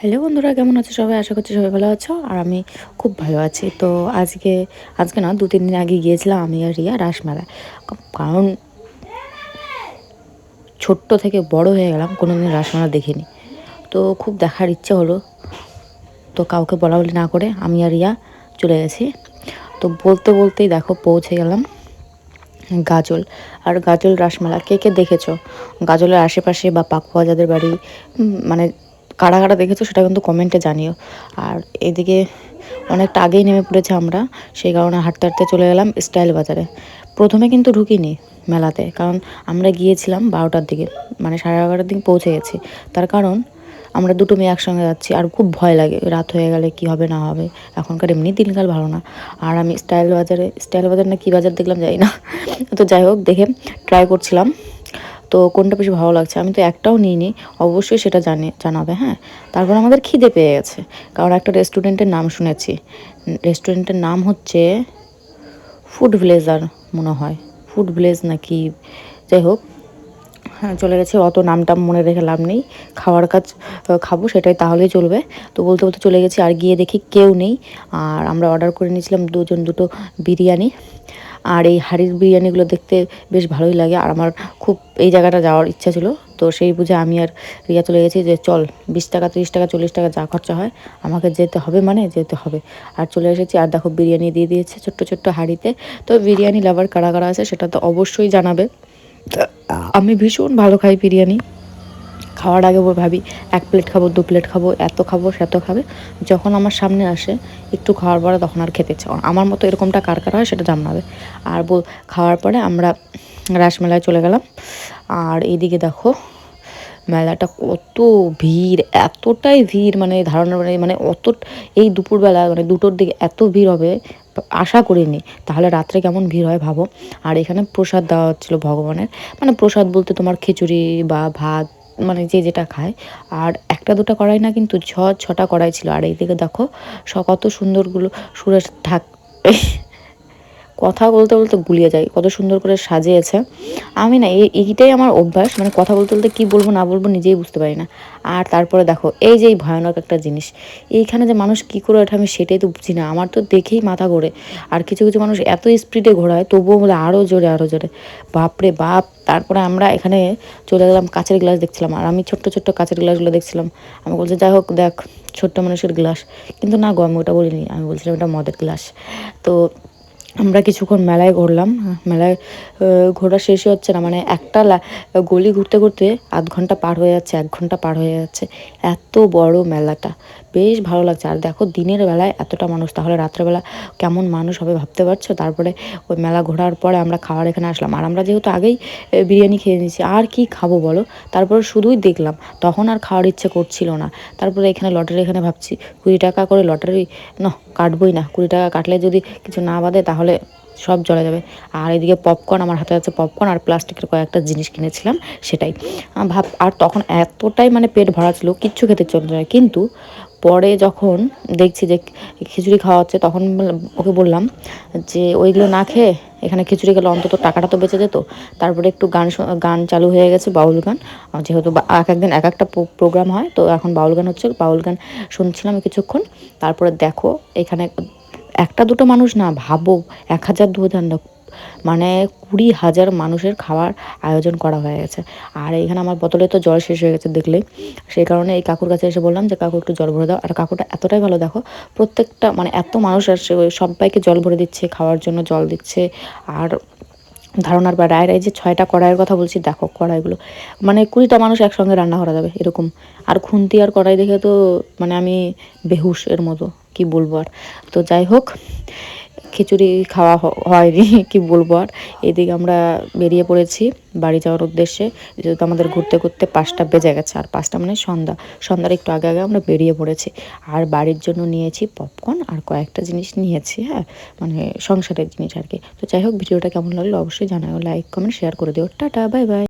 Hello বন্ধুরা, কেমন আছো সবাই? আশা করছি সবাই ভালো আছো আর আমি খুব ভালো আছি। তো আজকে আজকে না দু তিন দিন আগে গিয়েছিলাম আমি আর রিয়া রাসমেলায়। কারণ ছোট্ট থেকে বড় হয়ে গেলাম কোনো দিন রাসমেলা দেখিনি। তো খুব দেখার ইচ্ছে হলো। তো কাউকে বলা বলি না করে আমি আর রিয়া চলে গেছি। তো বলতে বলতেই দেখো পৌঁছে গেলাম গাজল। আর গাজল রাসমেলা কে কে দেখেছ? গাজলের আশেপাশে বা পাকুয়া যাদের বাড়ি মানে কারা কারা দেখেছ সেটা কিন্তু কমেন্টে জানিও। আর এদিকে অনেকটা আগেই নেমে পড়েছে আমরা, সেই কারণে হাঁটতে হাঁটতে চলে গেলাম স্টাইল বাজারে। প্রথমে কিন্তু ঢুকিনি মেলাতে, কারণ আমরা গিয়েছিলাম বারোটার দিকে মানে সাড়ে এগারোটার দিকে পৌঁছে গেছি। তার কারণ আমরা দুটো মেয়ে একসঙ্গে যাচ্ছি, আর খুব ভয় লাগে, রাত হয়ে গেলে কি হবে না হবে, এখনকার এমনি দিনকাল ভালো না। আর আমি স্টাইল বাজারে, স্টাইল বাজার না কী বাজার দেখলাম যাই না। তো যাই হোক, দেখে ট্রাই করছিলাম। তো কোনটা বেশি ভালো লাগছে? আমি তো একটাও নিইনি। অবশ্যই সেটা জানি, জানাবে হ্যাঁ? তারপর আমাদের খিদে পেয়ে গেছে। কারণ একটা রেস্টুরেন্টের নাম শুনেছি। রেস্টুরেন্টের নাম হচ্ছে ফুড ভিলেজার মনে হয়। ফুড ভিলেজ নাকি, যাই হোক হ্যাঁ চলে গেছে। অত নামটা মনে রেখে লাভ নেই। খাওয়ার কাজ খাব, সেটাই তাহলেই চলবে। তো বলতে বলতে চলে গেছি আর গিয়ে দেখি কেউ নেই। আর আমরা অর্ডার করে নিয়েছিলাম দুজন দুটো বিরিয়ানি। আর এই হাড়ির বিরিয়ানিগুলো দেখতে বেশ ভালোই লাগে। আর আমার খুব এই জায়গাটা যাওয়ার ইচ্ছা ছিল। তো সেই বুঝে আমি আর রিয়া চলে গেছি যে চল, বিশ টাকা, তিরিশ টাকা, চল্লিশ টাকা যা খরচা হয় আমাকে যেতে হবে মানে যেতে হবে। আর চলে এসেছি আর দেখো বিরিয়ানি দিয়ে দিয়েছে ছোট্ট ছোট্ট হাঁড়িতে। তো বিরিয়ানি লাভার কারা কারা আছে সেটা তো অবশ্যই জানাবে। আমি ভীষণ ভালো খাই বিরিয়ানি। খাওয়ার আগে ভাবি, এক প্লেট খাব, দু প্লেট খাব, এত খাব, সেত খাবে। যখন আমার সামনে আসে, একটু খাওয়ার পরে তখন আর খেতে ইচ্ছে আমার মতো এরকমটা কার কার হয় সেটা জানাবে আর বল, খাওয়ার পরে আমরা রাসমেলায় চলে গেলাম। আর এইদিকে দেখো, মেলাটা কত ভিড়, এতটাই ভিড় মানে ধারণা মানে মানে অত, এই দুপুরবেলা মানে দুটোর দিকে এত ভিড় হবে, আশা করিনি। তাহলে রাত্রে কেমন ভিড় হয় ভাবো। আর এখানে প্রসাদ দেওয়া হচ্ছিল ভগবানের। মানে প্রসাদ বলতে তোমার খিচুড়ি বা ভাত মানে যে যেটা খায়। আর একটা দুটো কড়াই না কিন্তু ছ, ছটা কড়াই ছিল। আর এইদিকে দেখো কত সুন্দরগুলো সুরের ঢাক কথা বলতে বলতে গুলিয়ে যায়, কত সুন্দর করে সাজিয়েছে। আমি না এইটাই আমার অভ্যাস মানে কথা বলতে বলতে কী বলব না বলব নিজেই বুঝতে পারি না। আর তারপরে দেখো, এই যে এই ভয়ানক একটা জিনিস, এইখানে যে মানুষ কী করে ওঠে আমি সেটাই তো বুঝি না, আমার তো দেখেই মাথা ঘোরে। আর কিছু কিছু মানুষ এত স্পিডে ঘোরায়, তবুও বলে আরও জোরে আরও জোরে। বাপরে বাপ, তারপরে আমরা এখানে চলে গেলাম কাঁচের গ্লাস দেখছিলাম, আর আমি ছোট্ট ছোট্ট কাঁচের গ্লাসগুলো দেখছিলাম। আমি বলছি, যাই হোক, দেখ, ছোট্ট মানুষের গ্লাস। কিন্তু না গো, আমি ওটা বলিনি, আমি বলছিলাম এটা মদের গ্লাস। তো আমরা কিছুক্ষণ মেলায় ঘুরলাম। মেলায় ঘোরা শেষই হচ্ছে না। মানে একটা গলি ঘুরতে ঘুরতে আধ ঘণ্টা পার হয়ে যাচ্ছে, এক ঘণ্টা পার হয়ে যাচ্ছে। এত বড় মেলাটা। বেশ ভালো লাগছে। আর দেখো, দিনের বেলায় এতটা মানুষ, তাহলে রাত্রেবেলা কেমন মানুষ হবে ভাবতে পারছ? তারপরে ওই মেলা ঘোরার পরে আমরা খাওয়ার এখানে আসলাম। আর আমরা যেহেতু আগেই বিরিয়ানি খেয়ে নিয়েছি, আর কি খাব বলো? তারপরে শুধুই দেখলাম। তখন আর খাওয়ার ইচ্ছে করছিল না। তারপরে এখানে লটারি এখানে ভাবছি, কুড়ি টাকা করে লটারি, না, কাটবই না। কুড়ি টাকা কাটলে যদি কিছু না বাদে তাহলে সব জলে যাবে। আর এদিকে পপকর্ন আমার হাতে আছে পপকর্ন আর প্লাস্টিকের কয়েকটা জিনিস কিনেছিলাম, সেটাই। ভাব, আর তখন এতটাই মানে পেট ভরা ছিল, কিচ্ছু খেতে চলে যায় কিন্তু পরে যখন দেখছি যে খিচুড়ি খাওয়া হচ্ছে, তখন ওকে বললাম যে, ওইগুলো না খেয়ে এখানে খিচুড়ি গেলে অন্তত টাকাটা তো বেঁচে যেত। তারপরে একটু গান গান চালু হয়ে গেছে, বাউল গান। যেহেতু এক একদিন এক একটা প্রোগ্রাম হয়, তো এখন বাউল গান হচ্ছে, বাউল গান শুনছিলাম কিছুক্ষণ। তারপরে দেখো, এখানে একটা দুটো মানুষ না, ভাবো, এক হাজার দু হাজার মানে কুড়ি হাজার মানুষের খাওয়ার আয়োজন করা হয়ে গেছে। আর এখানে আমার বোতলে তো জল শেষ হয়ে গেছে দেখলেই। সেই কারণে এই কাকুর কাছে এসে বললাম যে, কাকু, একটু জল ভরে দাও। আর কাকুটা এতটাই ভালো, দেখো, প্রত্যেকটা মানে এত মানুষ আসছে, ওই সবাইকে জল ভরে দিচ্ছে, খাওয়ার জন্য জল দিচ্ছে। আর ধারণার বা রায় রায় যে ছয়টা কড়াইয়ের কথা বলছি, দেখো কড়াইগুলো। মানে কুড়িটা মানুষ একসঙ্গে রান্না করা যাবে, এরকম। আর খুন্তি আর কড়াই দেখে তো মানে আমি বেহুশ এর মতো, কি বলব আর। তো যাই হোক খিচুড়ি খাওয়া হয়নি, কি বলব আর। এদিকে আমরা বেরিয়ে পড়েছি বাড়ি যাওয়ার উদ্দেশ্যে। যেহেতু আমাদের ঘুরতে ঘুরতে পাঁচটা বেজে গেছে, আর পাঁচটা মানে সন্ধ্যা। সন্ধ্যার একটু আগে আগে আমরা বেরিয়ে পড়েছি। আর বাড়ির জন্য নিয়েছি পপকর্ন আর কয়েকটা জিনিস নিয়েছি হ্যাঁ মানে সংসারের জিনিস আর কি। তো যাই হোক, ভিডিওটা কেমন লাগল অবশ্যই জানাও লাইক কমেন্ট শেয়ার করে দিও। Tata bye bye